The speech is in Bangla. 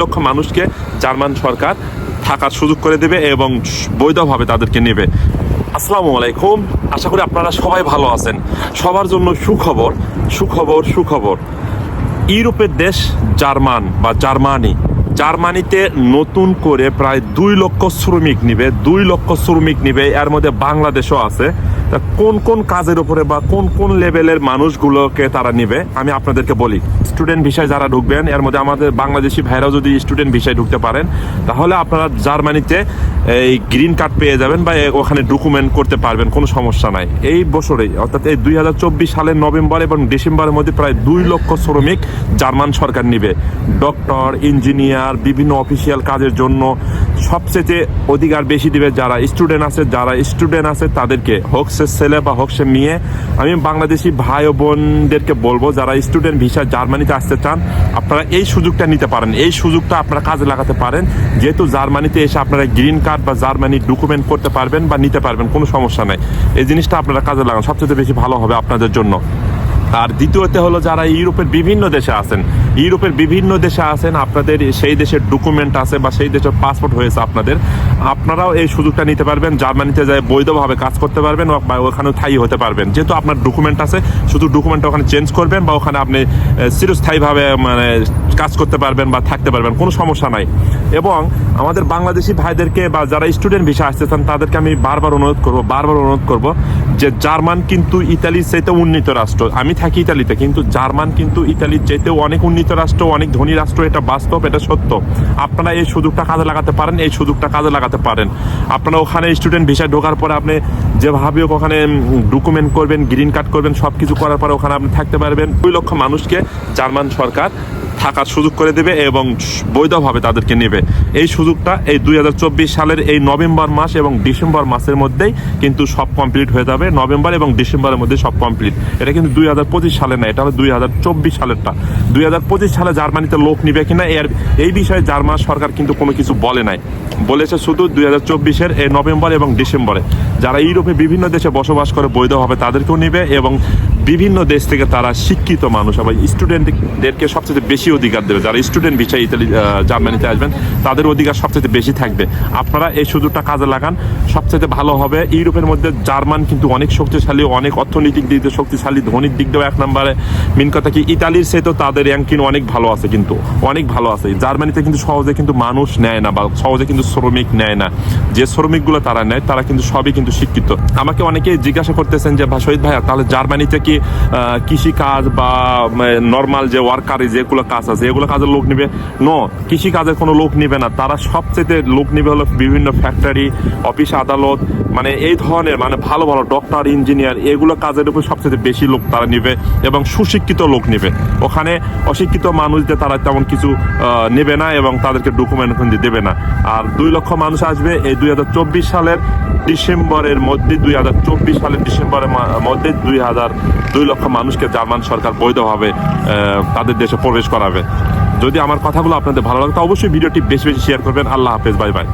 লক্ষ মানুষকে জার্মান সরকার থাকার সুযোগ করে দেবে এবং বৈধভাবে তাদেরকে নেবে। আসসালামু আলাইকুম। আশা করি আপনারা সবাই ভালো আছেন। সবার জন্য সুখবর সুখবর সুখবর। ইউরোপের দেশ জার্মান বা জার্মানি। জার্মানিতে নতুন করে প্রায় দুই লক্ষ শ্রমিক নিবে, দুই লক্ষ শ্রমিক নিবে। এর মধ্যে বাংলাদেশও আছে। তা কোন কোন কাজের উপরে বা কোন কোন লেভেলের মানুষগুলোকে তারা নিবে, আমি আপনাদেরকে বলি। স্টুডেন্ট ভিসায় যারা ঢুকবেন, এর মধ্যে আমাদের বাংলাদেশি ভাইরাও যদি স্টুডেন্ট ভিসায় ঢুকতে পারেন, তাহলে আপনারা জার্মানিতে এই গ্রিন কার্ড পেয়ে যাবেন বা ওখানে ডকুমেন্ট করতে পারবেন, কোনো সমস্যা নাই। এই বছরেই অর্থাৎ এই দুই হাজার চব্বিশ সালের নভেম্বর এবং ডিসেম্বরের মধ্যে প্রায় দুই লক্ষ শ্রমিক জার্মান সরকার নিবে। ডক্টর, ইঞ্জিনিয়ার, বিভিন্ন অফিসিয়াল কাজের জন্য সবচেয়ে অধিকার বেশি দিবে যারা স্টুডেন্ট আছে, যারা স্টুডেন্ট আছে তাদেরকে, হোক সে ছেলে বা হোক সে মেয়ে। আমি বাংলাদেশি ভাই ও বোনদেরকে বলব, যারা স্টুডেন্ট ভিসা জার্মানিতে আসতে চান, আপনারা এই সুযোগটা নিতে পারেন। এই সুযোগটা আপনারা কাজে লাগাতে পারেন। যেহেতু জার্মানিতে এসে আপনারা গ্রিন কার্ড বা জার্মানির ডকুমেন্ট করতে পারবেন বা নিতে পারবেন, কোনো সমস্যা নাই। এই জিনিসটা আপনারা কাজে লাগান, সবচেয়ে বেশি ভালো হবে আপনাদের জন্য। আর দ্বিতীয়তে হলো যারা ইউরোপের বিভিন্ন দেশে আছেন ইউরোপের বিভিন্ন দেশে আছেন, আপনাদের সেই দেশের ডকুমেন্ট আছে বা সেই দেশের পাসপোর্ট হয়েছে আপনাদের। আপনারাও এই সুযোগটা নিতে পারবেন, জার্মানিতে যায় বৈধভাবে কাজ করতে পারবেন বা ওখানে স্থায়ী হতে পারবেন। যেহেতু আপনার ডকুমেন্ট আছে, শুধু ডকুমেন্ট ওখানে চেঞ্জ করবেন বা ওখানে আপনি চিরস্থায়ীভাবে মানে কাজ করতে পারবেন বা থাকতে পারবেন, কোনো সমস্যা নাই। এবং আমাদের বাংলাদেশি ভাইদেরকে বা যারা স্টুডেন্ট ভিসা আসতে চান তাদেরকে আমি বারবার অনুরোধ করব, বারবার অনুরোধ করব যে জার্মান কিন্তু ইতালির চাইতে উন্নীত রাষ্ট্র। আমি থাকি ইতালিতে, কিন্তু জার্মান কিন্তু ইতালির চাইতেও অনেক উন্নীত রাষ্ট্র, অনেক ধনী রাষ্ট্র, এটা বাস্তব, এটা সত্য। আপনারা এই সুযোগটা কাজে লাগাতে পারেন, এই সুযোগটা কাজে লাগাতে পারেন। আপনারা ওখানে স্টুডেন্ট ভিসা ঢোকার পরে আপনি যেভাবে ওখানে ডকুমেন্ট করবেন গ্রিন কার্ড করবেন সব কিছু করার পরে ওখানে আপনি থাকতে পারবেন। দুই লক্ষ মানুষকে জার্মান সরকার থাকার সুযোগ করে দেবে এবং বৈধভাবে তাদেরকে নেবে। এই সুযোগটা এই দুই হাজার চব্বিশ সালের এই নভেম্বর মাস এবং ডিসেম্বর মাসের মধ্যেই কিন্তু সব কমপ্লিট হয়ে যাবে। নভেম্বর এবং ডিসেম্বরের মধ্যে সব কমপ্লিট। এটা কিন্তু দুই হাজার পঁচিশ সালে না, এটা হলো দুই হাজার চব্বিশ সালেরটা। দুই হাজার পঁচিশ সালে জার্মানিতে লোক নিবে কিনা, এর এই বিষয়ে জার্মান সরকার কিন্তু কোনো কিছু বলে নাই। বলেছে শুধু দুই হাজার চব্বিশের এই নভেম্বর এবং ডিসেম্বরে। যারা ইউরোপে বিভিন্ন দেশে বসবাস করে বৈধভাবে তাদেরকেও নেবে এবং বিভিন্ন দেশ থেকে তারা শিক্ষিত মানুষ আবার স্টুডেন্টদেরকে সবচেয়ে বেশি অধিকার দেবে। যারা স্টুডেন্ট বিষয়ে ইতালি জার্মানিতে আসবেন, তাদের অধিকার সবচেয়ে বেশি থাকবে। আপনারা এই সুযোগটা কাজে লাগান। সবচেয়ে ভালো হবে, ইউরোপের মধ্যে জার্মান কিন্তু অনেক শক্তিশালী, অনেক অর্থনৈতিক দিক দিয়ে শক্তিশালী, ধনির দিক দিয়েও এক নম্বরে। মেন কথা কি, ইতালির সে তো তাদের র্যাঙ্কিং অনেক ভালো আছে কিন্তু, অনেক ভালো আছে। জার্মানিতে কিন্তু সহজে কিন্তু মানুষ নেয় না বা সহজে কিন্তু শ্রমিক নেয় না। যে শ্রমিকগুলো তারা নেয়, তারা কিন্তু সবই কিন্তু শিক্ষিত। আমাকে অনেকেই জিজ্ঞাসা করতেছেন যে, ভাই, শহীদ ভাইয়া, তাহলে জার্মানিতে কি কৃষি কাজ বা নর্মাল যে ওয়ার্কারি যেগুলো কাজ আছে, এগুলো কাজের লোক নিবে? নো কৃষি কাজের কোনো লোক নিবে না। তারা সবচেয়ে লোক নিবে হলো বিভিন্ন ফ্যাক্টরি অফিস আদালত মানে এই ধরনের মানে ভালো ভালো ডক্টর ইঞ্জিনিয়ার এগুলো কাজের উপর সবচেয়ে বেশি লোক তারা নিবে এবং সুশিক্ষিত লোক নিবে। ওখানে অশিক্ষিত মানুষদের তারা তেমন কিছু নেবে না এবং তাদেরকে ডকুমেন্ট দেবে না। আর দুই লক্ষ মানুষ আসবে, এই দুই হাজার চব্বিশ সালের ডিসেম্বরের মধ্যে দুই হাজার চব্বিশ সালের ডিসেম্বরের মধ্যে দুই হাজার দুই লক্ষ মানুষকে জার্মান সরকার বৈধভাবে তাদের দেশে প্রবেশ করাবে। যদি আমার কথাগুলো আপনাদের ভালো লাগে, তো অবশ্যই ভিডিওটি বেশি বেশি শেয়ার করবেন। আল্লাহ হাফেজ, বাই বাই।